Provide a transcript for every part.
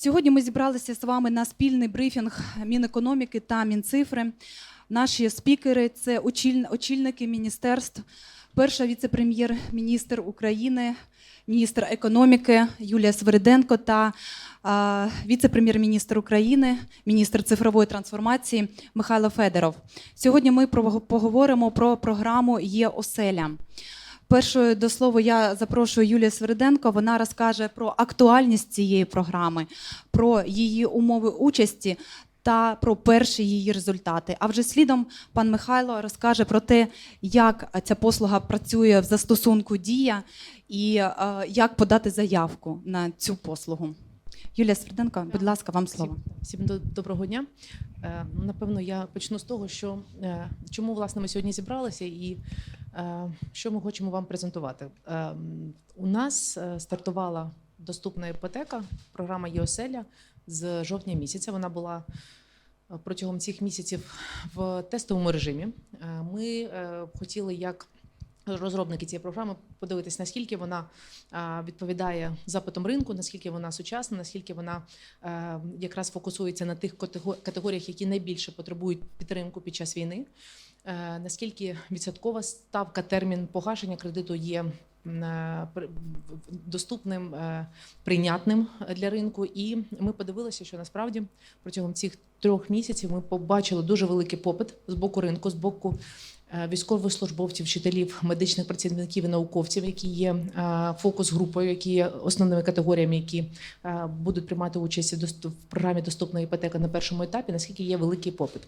Сьогодні ми зібралися з вами на спільний брифінг Мінекономіки та Мінцифри. Наші спікери це очільники міністерств. Перша віце-прем'єр-міністр України, міністр економіки Юлія Свериденко та віце-прем'єр-міністр України, міністр цифрової трансформації Михайло Федоров. Сьогодні ми поговоримо про програму Є оселя. Першою до слова я запрошую Юлію Свериденко. Вона розкаже про актуальність цієї програми, про її умови участі та про перші її результати. А вже слідом пан Михайло розкаже про те, як ця послуга працює в застосунку Дія і е, як подати заявку на цю послугу. Юлія Свериденко, будь ласка, вам слово. Всім до- доброго дня. Е, Напевно, я почну з того, що е, чому власне ми сьогодні зібралися і що ми хочемо вам презентувати. Е, У нас е, стартувала доступна іпотека, програма ЄОСЕЛЯ з жовтня місяця. Вона була е, протягом цих місяців в тестовому режимі. Е, Ми е, хотіли як розробники цієї програми подивитись, наскільки вона відповідає запитам ринку, наскільки вона сучасна, наскільки вона е, якраз фокусується на тих катего- категоріях, які найбільше потребують підтримку під час війни. Е, Наскільки відсоткова ставка, термін погашення кредиту є е, доступним, прийнятним для ринку, і ми подивилися, що насправді протягом цих трьох місяців ми побачили дуже великий попит з боку ринку, з боку військовослужбовців, вчителів, медичних працівників і науковців, які є е, фокус-групою, які є основними категоріями, які е, будуть приймати участь в програмі Доступна іпотека на першому етапі, наскільки є великий попит.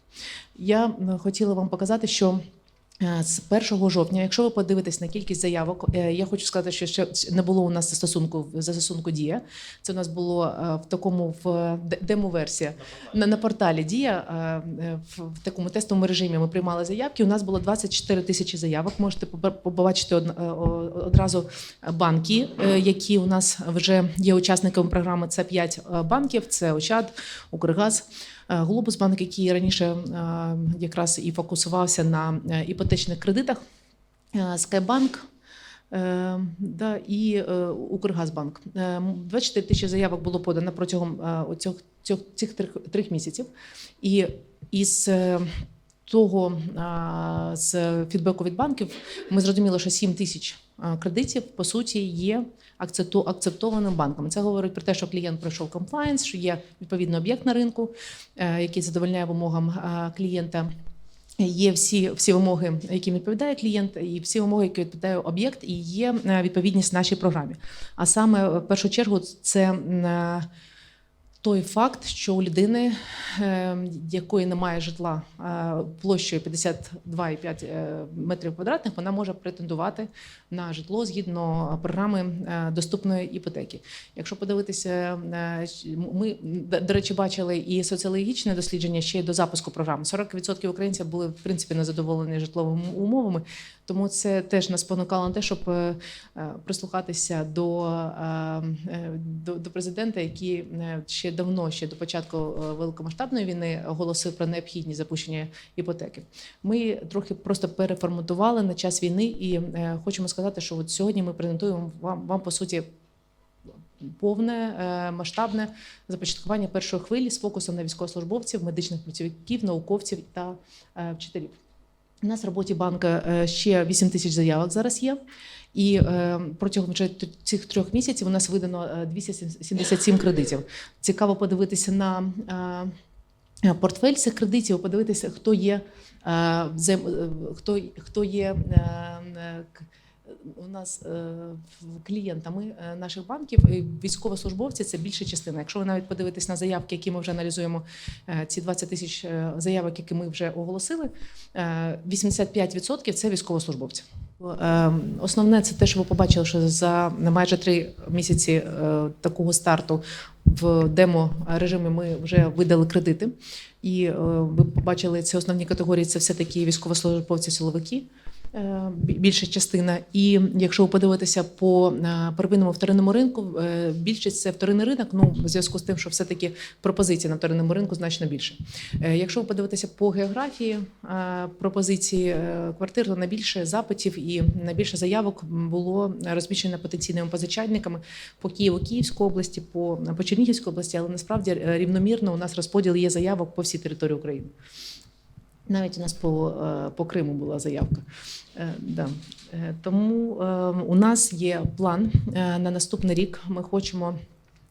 Я хотіла вам показати, що. Е, З 1 жовтня, якщо ви подивитесь на кількість заявок, е, я хочу сказати, що ще не було у нас застосунку застосунку Дія. Це у нас було е, в такому в де- демо-версія на, на порталі Дія в, такому тестовому режимі. Ми приймали заявки. У нас було 24 тисячі заявок. Можете побачити од- одразу банки, які у нас вже є учасниками програми. Це 5 банків: це Ощад, Укргаз. Е, Глобусбанк, який раніше е, якраз і фокусувався на е, іпотечних кредитах, Скайбанк, да, і Укргазбанк. Е, м, 24 тисячі заявок було подано протягом цих трьох, місяців. І із того з фідбеку від банків ми зрозуміли, що 7 тисяч кредитів по суті є акцептованим банком. Це говорить про те, що клієнт пройшов комплаєнс, що є відповідний об'єкт на ринку, е, який задовольняє вимогам клієнта. Є всі, всі вимоги, яким відповідає клієнт, і всі вимоги, які відповідає об'єкт, і є е, відповідність нашій програмі. А саме в першу чергу це е, той факт, що у людини, е, якої немає житла е, площею 52,5 е, метрів квадратних, вона може претендувати на житло згідно програми е, доступної іпотеки. Якщо подивитися, ми до речі, бачили і соціологічне дослідження ще й до запуску програми. 40% українців були в принципі незадоволені житловими умовами. Тому це теж нас спонукало на те, щоб е, е, прислухатися до, е, до, до президента, який ще давно, ще до початку великомасштабної війни, оголосив про необхідність запущення іпотеки. Ми трохи просто переформатували на час війни, і хочемо сказати, що от сьогодні ми презентуємо вам, вам по суті. Повне масштабне започаткування першої хвилі з фокусом на військовослужбовців, медичних працівників, науковців та вчителів. У нас в роботі банка е, ще 8 тисяч заявок зараз є. І е, протягом цих трьох місяців у нас видано е, 277 кредитів. Цікаво подивитися на е, портфель цих кредитів, подивитися, хто є, е, е, хто, хто є е, е, у нас е, клієнтами е, наших банків. Військовослужбовці це більша частина. Якщо ви навіть подивитесь на заявки, які ми вже аналізуємо, е, ці 20 тисяч заявок, які ми вже оголосили, е, 85% це військовослужбовці. Основне це те, що ви побачили, що за майже три місяці такого старту в демо режимі ми вже видали кредити. І ви побачили ці основні категорії це все таки військовослужбовці силовики. Е, бі- більша частина. І якщо ви подивитеся по е, первинному вторинному ринку, е, більшість це вторинний ринок. Ну в зв'язку з тим, що все-таки пропозицій на вторинному ринку значно більше. Якщо ви подивитеся по географії пропозиції квартир, то найбільше запитів і найбільше заявок було розміщено потенційними позичальниками по Києву, Київській області, по, по Чернігівській області, але насправді рівномірно у нас розподіл є заявок по всій території України. Навіть у нас по, е, по Криму була заявка. Е, Да. Е, Тому у нас є план на наступний рік. Ми хочемо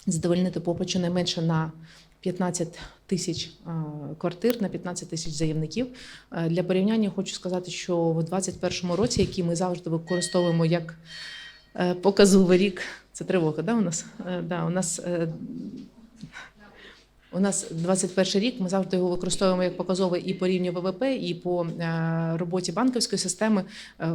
задовольнити попит щонайменше на 15 тисяч квартир, на 15 тисяч заявників. Для порівняння хочу сказати, що в 2021 році, який ми завжди використовуємо як показовий рік, це тривога, да, у нас? Да, у нас у нас 21 рік. Ми завжди його використовуємо як показовий і по рівню ВВП, і по е, роботі банківської системи. Е,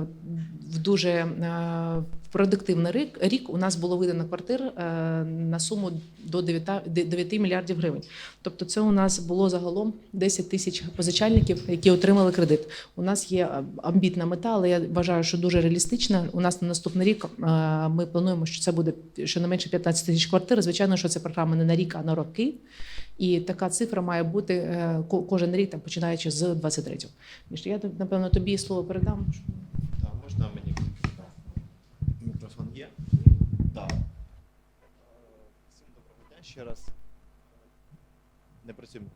В дуже е, продуктивний рік рік у нас було видано квартир е, на суму до 9, 9 мільярдів гривень. Тобто, це у нас було загалом 10 тисяч позичальників, які отримали кредит. У нас є е, амбітна мета, але я вважаю, що дуже реалістична. У нас на наступний рік е, ми плануємо, що це буде щонайменше 15 тисяч квартир. Звичайно, що це програма не на рік, а на роки. І така цифра має бути ко- кожен рік, там починаючи з 23-го. Міш, Я напевно тобі слово передам. Так, можна мені мікрофон є? Так. Всім доброго дня ще раз. Не працюємо.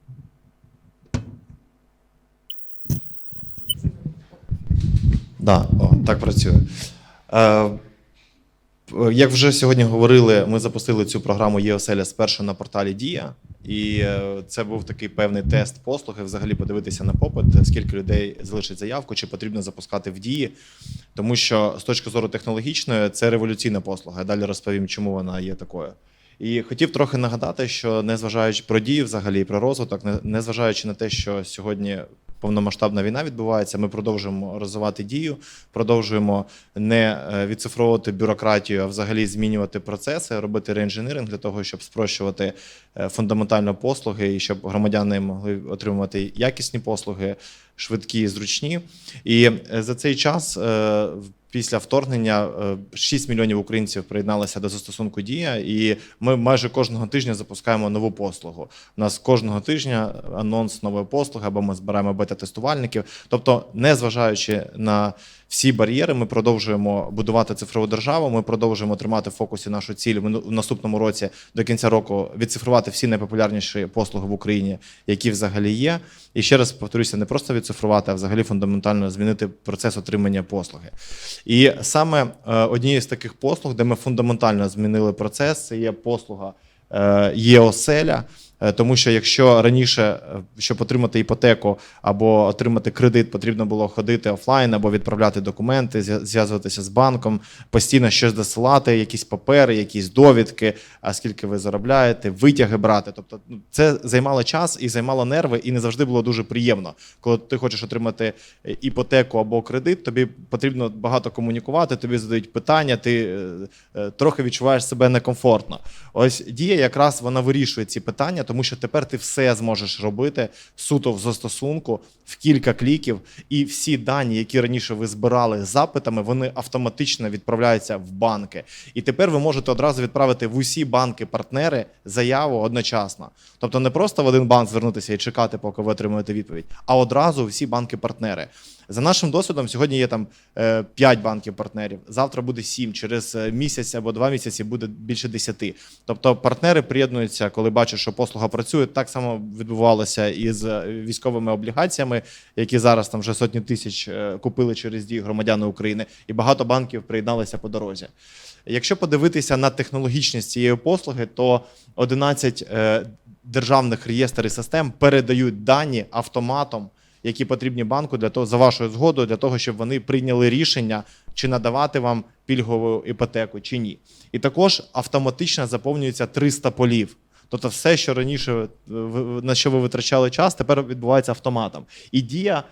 Да, о, так працює. Е, як вже сьогодні говорили, ми запустили цю програму ЄОСЕЛЯ спершу на порталі Дія, і е, це був такий певний тест послуги. Взагалі подивитися на попит, скільки людей залишить заявку, чи потрібно запускати в дії. Тому що з точки зору технологічної це революційна послуга. Я далі розповім, чому вона є такою. І хотів трохи нагадати, що незважаючи про дії, взагалі про розвиток, не- незважаючи на те, що сьогодні повномасштабна війна відбувається, ми продовжуємо розвивати дію, продовжуємо не е, відцифровувати бюрократію, а взагалі змінювати процеси, робити реінженеринг для того, щоб спрощувати е, фундаментально послуги і щоб громадяни могли отримувати якісні послуги, швидкі, зручні. І е, за цей час. Е, Після вторгнення е, 6 мільйонів українців приєдналися до застосунку Дія, і ми майже кожного тижня запускаємо нову послугу. У нас кожного тижня анонс нової послуги, або ми збираємо бета-тестувальників. Тобто, незважаючи на всі бар'єри, ми продовжуємо будувати цифрову державу. Ми продовжуємо тримати в фокусі нашу ціль в в наступному році до кінця року відцифрувати всі найпопулярніші послуги в Україні, які взагалі є. І ще раз повторюся, не просто відцифрувати, а взагалі фундаментально змінити процес отримання послуги. І саме е, однією з таких послуг, де ми фундаментально змінили процес, це є послуга е, ЄОСЕЛЯ. Е, Тому що якщо раніше, е, щоб отримати іпотеку або отримати кредит, потрібно було ходити офлайн або відправляти документи, зв'я- зв'язуватися з банком, постійно щось досилати, якісь папери, якісь довідки, а скільки ви заробляєте, витяги брати. Тобто ну, це займало час і займало нерви, і не завжди було дуже приємно. Коли ти хочеш отримати е, іпотеку або кредит, тобі потрібно багато комунікувати, тобі задають питання, ти трохи відчуваєш себе некомфортно. Ось дія якраз вона вирішує ці питання, тому що тепер ти все зможеш робити суто в застосунку в кілька кліків, і всі дані, які раніше ви збирали з запитами, вони автоматично відправляються в банки. І тепер ви можете одразу відправити в усі банки-партнери заяву одночасно. Тобто не просто в один банк звернутися і чекати, поки ви отримуєте відповідь, а одразу всі банки-партнери. За нашим досвідом, сьогодні є там 5 банків-партнерів, завтра буде 7, через е, місяць або два місяці буде більше 10. Тобто партнери приєднуються, коли бачать, що послуга працює. Так само відбувалося і з е, військовими облігаціями, які зараз там вже сотні тисяч е, купили через дії громадяни України, і багато банків приєдналися по дорозі. Якщо подивитися на технологічність цієї послуги, то 11 е, державних реєстрів систем передають дані автоматом, які потрібні банку для того, за вашою згодою, для того, щоб вони прийняли рішення, чи надавати вам пільгову іпотеку, чи ні. І також автоматично заповнюється 300 полів. Тобто, все, що раніше е, на що ви витрачали час, тепер відбувається автоматом. І дія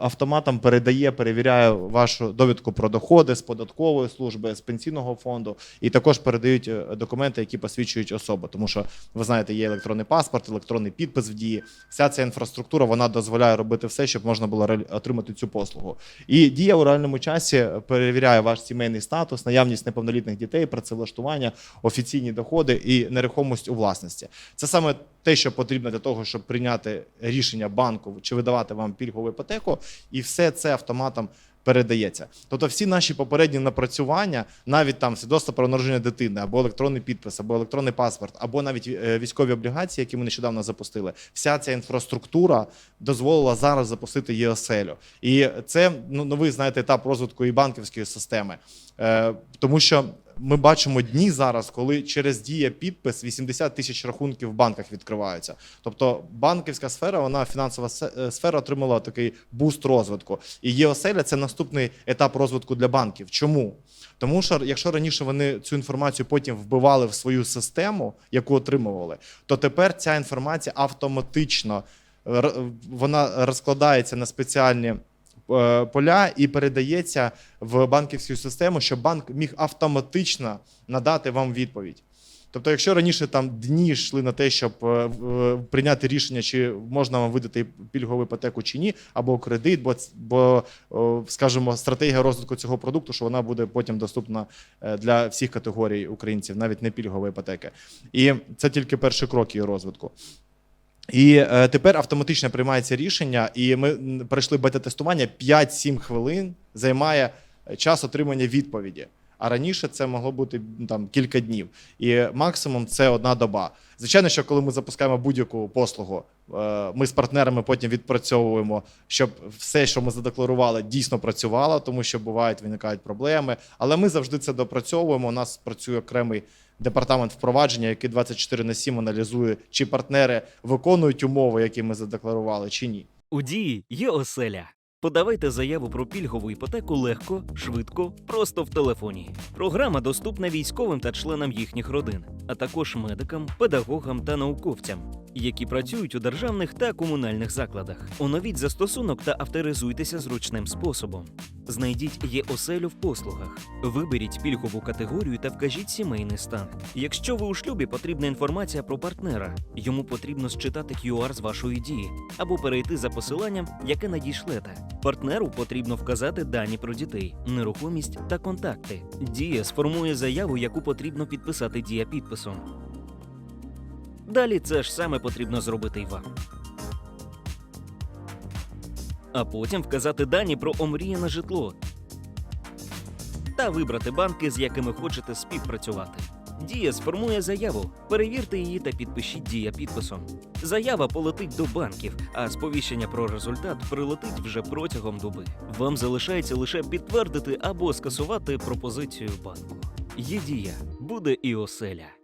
автоматом передає, перевіряє вашу довідку про доходи з податкової служби, з пенсійного фонду, і також передають е, документи, які посвідчують особу. Тому що ви знаєте, є електронний паспорт, електронний підпис в дії. Вся ця інфраструктура вона дозволяє робити все, щоб можна було отримати цю послугу. І дія у реальному часі перевіряє ваш сімейний статус, наявність неповнолітних дітей, працевлаштування, офіційні доходи і нерухомість у власності. Це саме те, що потрібно для того, щоб прийняти рішення банку чи видавати вам пільгову іпотеку, і все це автоматом передається. Тобто, всі наші попередні напрацювання, навіть там свідоцтво про народження дитини, або електронний підпис, або електронний паспорт, або навіть е, військові облігації, які ми нещодавно запустили, вся ця інфраструктура дозволила зараз запустити ЄОСЕЛю. І це ну, новий знаєте етап розвитку і банківської системи, е, тому що. Ми бачимо дні зараз, коли через дія підпис 80 тисяч рахунків в банках відкриваються. Тобто банківська сфера, вона фінансова е, сфера отримала такий буст розвитку. І ЄОСЕЛЯ це наступний етап розвитку для банків. Чому? Тому що якщо раніше вони цю інформацію потім вбивали в свою систему, яку отримували, то тепер ця інформація автоматично р- вона розкладається на спеціальні е, поля і передається в банківську систему, щоб банк міг автоматично надати вам відповідь. Тобто, якщо раніше там дні йшли на те, щоб е, е, прийняти рішення, чи можна вам видати пільгову іпотеку чи ні, або кредит, бо, бо скажімо, стратегія розвитку цього продукту, що вона буде потім доступна е, для всіх категорій українців, навіть не пільгової іпотеки. І це тільки перший крок розвитку. І е, тепер автоматично приймається рішення, і ми пройшли бета-тестування 5-7 хвилин займає е, час отримання відповіді. А раніше це могло бути там кілька днів. І максимум це одна доба. Звичайно, що коли ми запускаємо будь-яку послугу, е, ми з партнерами потім відпрацьовуємо, щоб все, що ми задекларували, дійсно працювало, тому що бувають виникають проблеми. Але ми завжди це допрацьовуємо. У нас працює окремий департамент впровадження, який 24 на 7 аналізує, чи партнери виконують умови, які ми задекларували, чи ні. У дії є оселя. Подавайте заяву про пільгову іпотеку легко, швидко, просто в телефоні. Програма доступна військовим та членам їхніх родин, а також медикам, педагогам та науковцям, які працюють у державних та комунальних закладах. Оновіть застосунок та авторизуйтеся зручним способом. Знайдіть є оселю в послугах. Виберіть пільгову категорію та вкажіть сімейний стан. Якщо ви у шлюбі, потрібна інформація про партнера. Йому потрібно считати QR з вашої дії або перейти за посиланням, яке надійшлете. Партнеру потрібно вказати дані про дітей, нерухомість та контакти. Дія сформує заяву, яку потрібно підписати дія підписом. Далі це ж саме потрібно зробити й вам. А потім вказати дані про омріяне житло та вибрати банки, з якими хочете співпрацювати. Дія сформує заяву, перевірте її та підпишіть дія підписом. Заява полетить до банків, а сповіщення про результат прилетить вже протягом доби. Вам залишається лише підтвердити або скасувати пропозицію банку. Є дія, буде і оселя.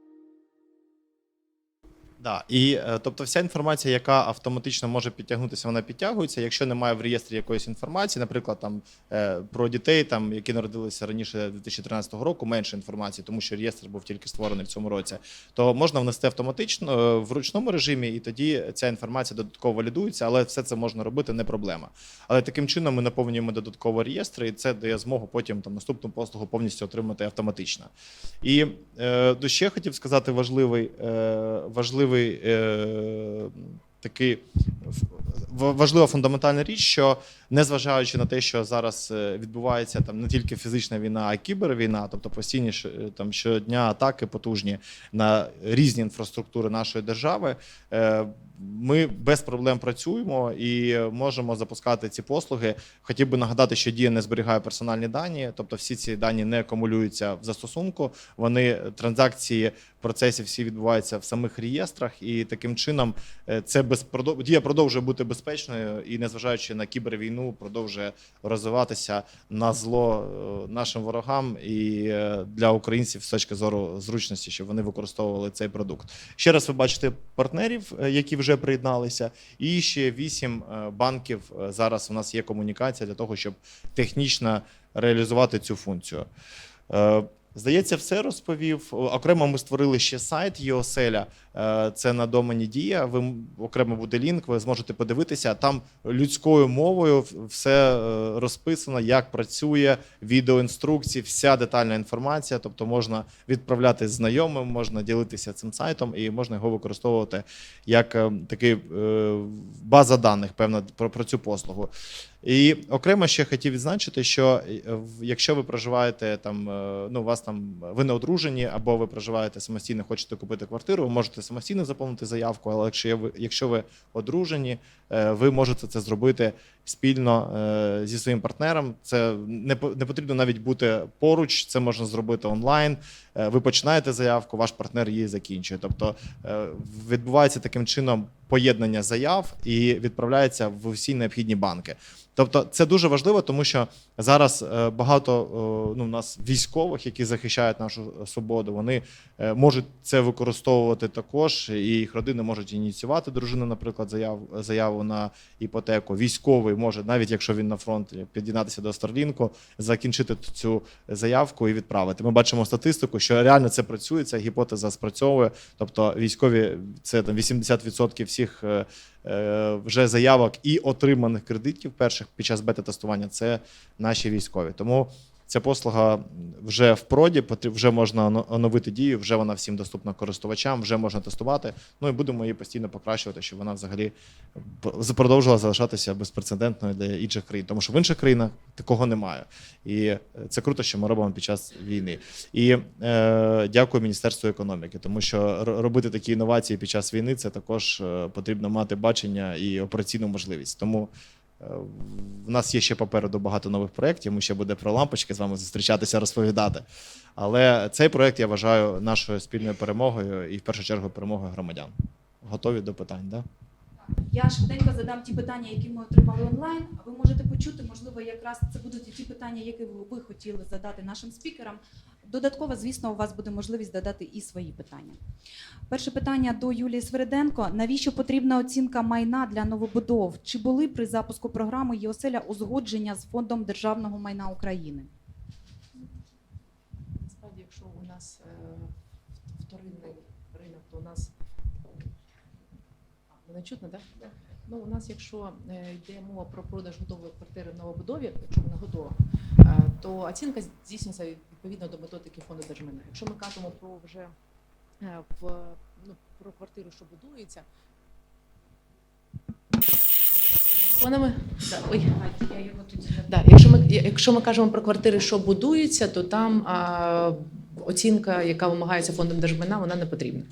Да, і е, тобто вся інформація, яка автоматично може підтягнутися, вона підтягується. Якщо немає в реєстрі якоїсь інформації, наприклад, там е, про дітей, там які народилися раніше 2013 року, менше інформації, тому що реєстр був тільки створений в цьому році, то можна внести автоматично е, в ручному режимі, і тоді ця інформація додатково валідується, але все це можна робити не проблема. Але таким чином ми наповнюємо додатково реєстри, і це дає змогу потім там наступну послугу повністю отримати автоматично. І е, ще хотів сказати важливий, е, важливий е, такий важлива фундаментальна річ, що незважаючи на те, що зараз е, відбувається там не тільки фізична війна, а й кібервійна, тобто постійні е, там щодня атаки потужні на різні інфраструктури нашої держави. е, Ми без проблем працюємо і можемо запускати ці послуги. Хотів би нагадати, що дія не зберігає персональні дані, тобто всі ці дані не акумулюються в застосунку. Вони транзакції процесів всі відбуваються в самих реєстрах, і таким чином е, це безпродов... дія продовжує бути безпечною і, незважаючи на кібервійну, продовжує розвиватися на зло е, нашим ворогам і е, для українців з точки зору зручності, щоб вони використовували цей продукт. Ще раз ви бачите партнерів, е, які вже приєдналися, і ще вісім е, банків е, зараз у нас є комунікація для того, щоб технічно реалізувати цю функцію. Е, Здається, все розповів. Окремо ми створили ще сайт ЄОСЕЛЯ. Е, Це на домені Дія. Ви окремо буде лінк, ви зможете подивитися. Там людською мовою все е, розписано, як працює, відеоінструкції, вся детальна інформація. Тобто можна відправляти знайомим, можна ділитися цим сайтом і можна його використовувати як е, такий база даних, певна про, про цю послугу. І окремо ще хотів відзначити, що якщо ви проживаєте там, ну у вас там ви не одружені, або ви проживаєте самостійно, хочете купити квартиру, ви можете самостійно заповнити заявку. Але якщо ви, якщо ви одружені, е, ви можете це зробити спільно е, зі своїм партнером. Це не потрібно навіть бути поруч, це можна зробити онлайн. Е, Ви починаєте заявку, ваш партнер її закінчує. Тобто відбувається таким чином поєднання заяв і відправляється в усі необхідні банки. Тобто, це дуже важливо, тому що зараз е, багато е, ну, у нас військових, які захищають нашу свободу, вони е, можуть це використовувати також, і їх родини можуть ініціювати дружина, наприклад, заяв, заяву на іпотеку. Військовий може, навіть якщо він на фронті, під'єднатися до Старлінку, закінчити цю заявку і відправити. Ми бачимо статистику, що реально це працює, ця гіпотеза спрацьовує. Тобто військові це там 80% всіх е, е, вже заявок і отриманих кредитів перших під час бета-тестування це наші військові. Тому ця послуга вже в проді, вже можна оно- оновити дію, вже вона всім доступна користувачам, вже можна тестувати. Ну і будемо її постійно покращувати, щоб вона взагалі продовжувала залишатися безпрецедентною для інших країн. Тому що в інших країнах такого немає. І е, це круто, що ми робимо під час війни. І е, дякую Міністерству економіки, тому що робити такі інновації під час війни це також е, потрібно мати бачення і операційну можливість. Тому е, в нас є ще попереду багато нових проєктів. Ми ще буде про лампочки з вами зустрічатися, розповідати. Але цей проєкт я вважаю нашою спільною перемогою і в першу чергу перемогою громадян. Готові до питань, да? Я швиденько задам ті питання, які ми отримали онлайн. А ви можете почути, можливо, якраз це будуть ті питання, які ви хотіли задати нашим спікерам. Додатково, звісно, у вас буде можливість додати і свої питання. Перше питання до Юлії Свериденко: навіщо потрібна оцінка майна для новобудов? Чи були при запуску програми ЄОСЕЛЯ узгодження з фондом державного майна України? Насправді, якщо у нас е, вторинний ринок, то у нас мене чутно, так? Ну, у нас, якщо е, йде мова про продаж готової квартири в новобудові, якщо вона готова, то оцінка здійснюється відповідно до методики фонду держмайна. Якщо ми кажемо про вже е, в, ну, про квартиру, що будується. Фонами? Да, ой. Я його тоді Да, якщо ми якщо ми кажемо про квартири, що будуються, то там а, оцінка, яка вимагається фондом держмайна, вона не потрібна.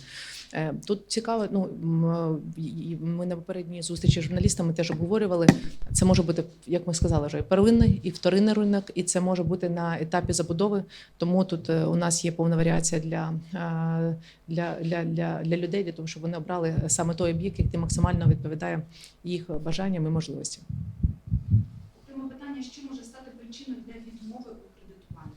Е, Тут цікаво, ну ми на попередній зустрічі з журналістами теж обговорювали. Це може бути, як ми сказали, вже і первинний і вторинний ринок, і це може бути на етапі забудови. Тому тут е, у нас є повна варіація для, е, для, для, для, для людей, для того, щоб вони обрали саме той об'єкт, який максимально відповідає їх бажанням і можливостям. Окреме питання, що може стати причиною для відмови у кредитуванні?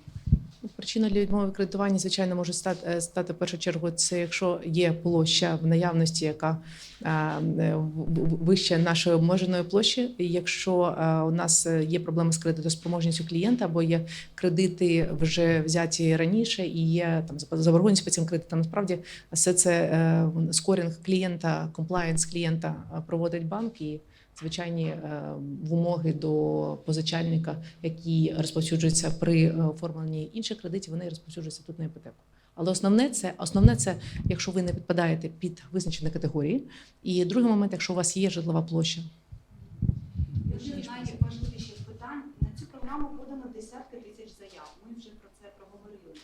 Ну, Причина для відмови кредитування, звичайно, може стати, е, стати в першу чергу, це якщо є площа в наявності, яка е, е, в- в- вища нашої обмеженої площі. Якщо е, у нас є проблеми з кредитоспроможністю клієнта, або є кредити вже взяті раніше, і є там заб- заборгованість по цим кредитам, насправді все це скорінг клієнта, комплаєнс клієнта проводить банк і. Звичайні е, вимоги до позичальника, які розповсюджуються при е, оформленні інших кредитів, вони розповсюджуються тут на іпотеку. Але основне це основне це, якщо ви не підпадаєте під визначені категорії. І другий момент, якщо у вас є житлова площа. З найважливіших питань на цю програму подано десятки тисяч заяв. Ми вже про це проговорили.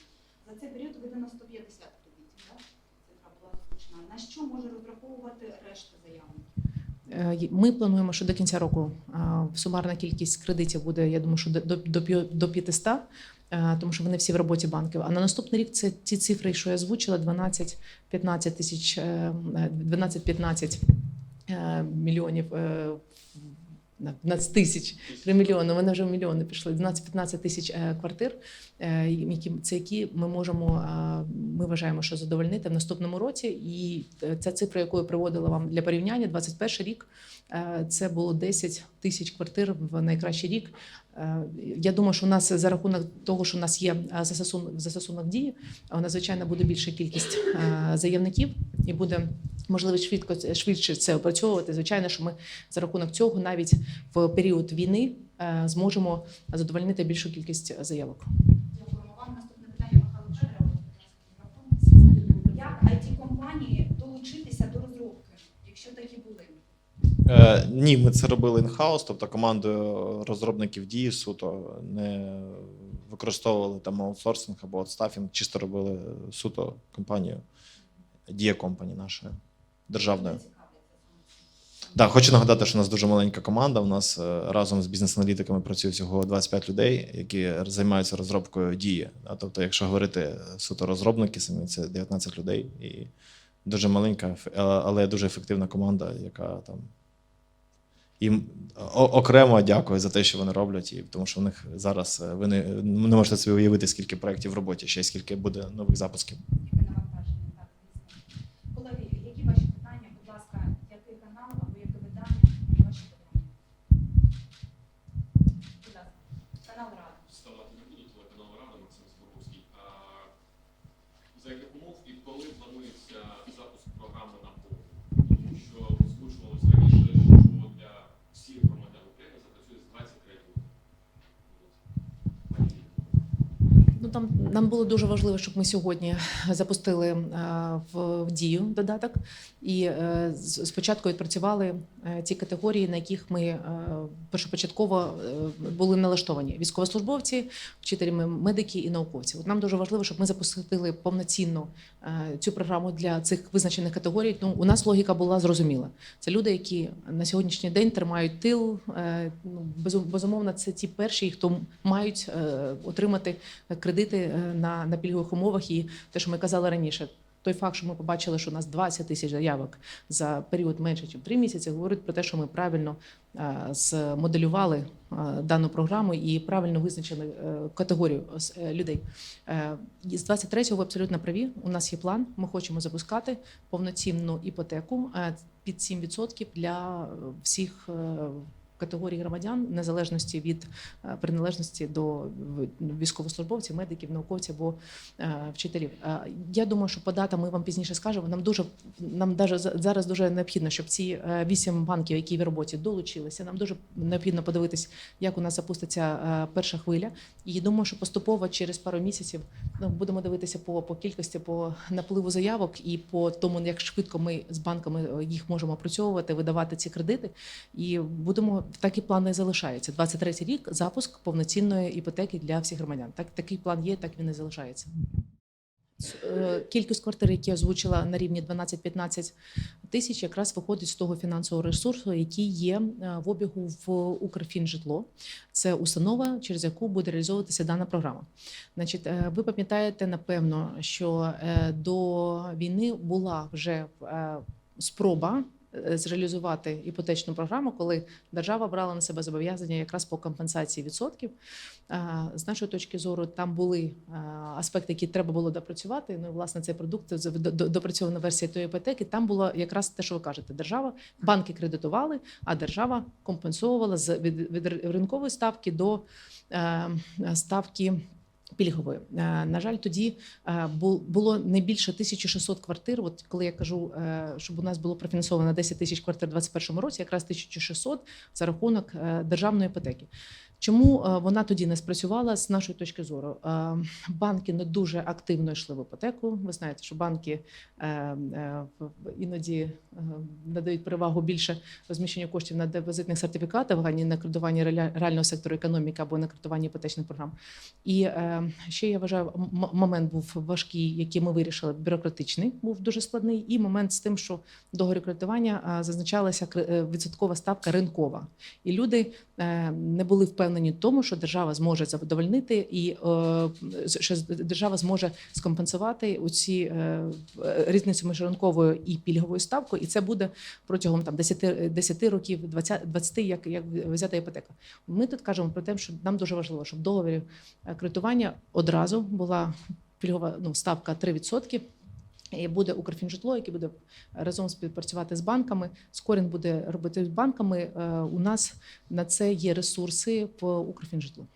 За цей період видано 150 кредитів. Так? Цифра була озвучена. На що може розраховувати решта заявників? Е, Ми плануємо, що до кінця року сумарна кількість кредитів буде, я думаю, що до, до, до 500, е, тому що вони всі в роботі банків. А на наступний рік це ті цифри, що я озвучила, 12-15 тисяч, е, 12-15 е, мільйонів е, на 15 тисяч, 3 мільйони. Мене вже мільйони пішли. 12-15 тисяч е, квартир, е, які це які ми можемо. е, Ми вважаємо, що задовольнити в наступному році. І ця цифра, яку я приводила вам для порівняння, 21 рік. Це було 10 тисяч квартир в найкращий рік. Я думаю, що у нас за рахунок того, що у нас є застосунок, дії, у нас звичайно буде більша кількість заявників і буде можливість швидко швидше це опрацьовувати. Звичайно, що ми за рахунок цього навіть в період війни е, зможемо задовольнити більшу кількість заявок. Дякуємо вам. Наступне питання Михайло Як it компанії долучитися до розробки, якщо такі були? Е, ні, ми це робили інхаус, тобто командою розробників дії суто не використовували там аутсорсинг або аутстафінг, чисто робили суто компанію, дія компані нашої державною. Да, хочу нагадати, що у нас дуже маленька команда. У нас е, разом з бізнес-аналітиками працює всього 25 людей, які займаються розробкою дії. Тобто, якщо говорити суто розробники, самі це 19 людей і дуже маленька, е, але дуже ефективна команда, яка там. Їм окремо дякую за те, що вони роблять, і тому що в них зараз е, ви не, не можете собі уявити, скільки проєктів в роботі, ще й скільки буде нових запусків. Яке навантаження? Так, звісно. Колеги, які ваші питання? Будь ласка, який канал або яке видання? Ваші питання. Будь ласка, канал Рада. ставати не буду телеканал Рада Максим Скоровський. А за яких умов і коли планується запуск програми на повну? Тому що озвучувалось раніше, що для всіх громадян України запрацює з 23 року. Ну там нам було дуже важливо, щоб ми сьогодні запустили е, в, дію додаток і е, спочатку відпрацювали е, ті категорії, на яких ми е, першопочатково е, були налаштовані: військовослужбовці, вчителі, медики і науковці. От нам дуже важливо, щоб ми запустили повноцінно е, цю програму для цих визначених категорій. Ну у нас логіка була зрозуміла. Це люди, які на сьогоднішній день тримають тил. е, Ну безумовно, це ті перші, хто мають е, отримати кредити е, на, на пільгових умовах. І те, що ми казали раніше, той факт, що ми побачили, що у нас 20 тисяч заявок за період менше, ніж 3 місяці, говорить про те, що ми правильно е, змоделювали е, дану програму і правильно визначили е, категорію людей. З 23-го ви абсолютно праві. У нас є план. Ми хочемо запускати повноцінну іпотеку під 7% для всіх. Категорій громадян в незалежності від е, приналежності до військовослужбовців, медиків, науковців або е, вчителів. Е, Я думаю, що по датам ми вам пізніше скажемо. Нам дуже нам даже за- зараз дуже необхідно, щоб ці вісім банків, які в роботі долучилися. Нам дуже необхідно подивитись, як у нас запуститься перша хвиля. І думаю, що поступово через пару місяців ну, будемо дивитися по, по кількості, по напливу заявок і по тому, як швидко ми з банками їх можемо опрацьовувати, видавати ці кредити. І будемо так і план і залишається. 23 рік запуск повноцінної іпотеки для всіх громадян. Так такий план є, так він і залишається. Е, Кількість квартир, які я озвучила на рівні 12-15 тисяч, якраз виходить з того фінансового ресурсу, який є е, в обігу в Укрфінжитло. Це установа, через яку буде реалізовуватися дана програма. Значить, е, ви пам'ятаєте напевно, що до війни була вже спроба. Е, Зреалізувати іпотечну програму, коли держава брала на себе зобов'язання якраз по компенсації відсотків. З нашої точки зору, там були е, аспекти, які треба було допрацювати. Ну, власне, цей продукт допрацьована версія тої іпотеки. Там було якраз те, що ви кажете, держава, банки кредитували, а держава компенсовувала з від, від ринкової ставки до е, ставки. Пільгової Е, на жаль, тоді е, було не більше 1600 квартир. От коли я кажу, е, щоб у нас було профінансовано 10 тисяч квартир у 2021 році, якраз 1600 за рахунок державної іпотеки. Чому е, вона тоді не спрацювала з нашої точки зору? Е, Банки не дуже активно йшли в іпотеку. Ви знаєте, що банки е, іноді надають перевагу більше розміщенню коштів на депозитних сертифікатах, а не на кредитуванні реального сектору економіки або на кредитуванні іпотечних програм. І ще я вважаю, момент був важкий, який ми вирішили. Бюрократичний був дуже складний, і момент з тим, що в договорі кредитування зазначалася відсоткова ставка ринкова, і люди не були впевнені. В тому, що держава зможе задовольнити і е, що держава зможе скомпенсувати оці е, різницю між ринковою і пільговою ставкою, і це буде протягом там 10, 10 років, 20, 20 як, як взята іпотека. Ми тут кажемо про те, що нам дуже важливо, щоб в договорі е, кредитування одразу була пільгова ну, ставка 3%. Буде Укрфінжитло, яке буде разом співпрацювати з банками. Скорін буде робити з банками. Е, У нас на це є ресурси по Укрфінжитлу.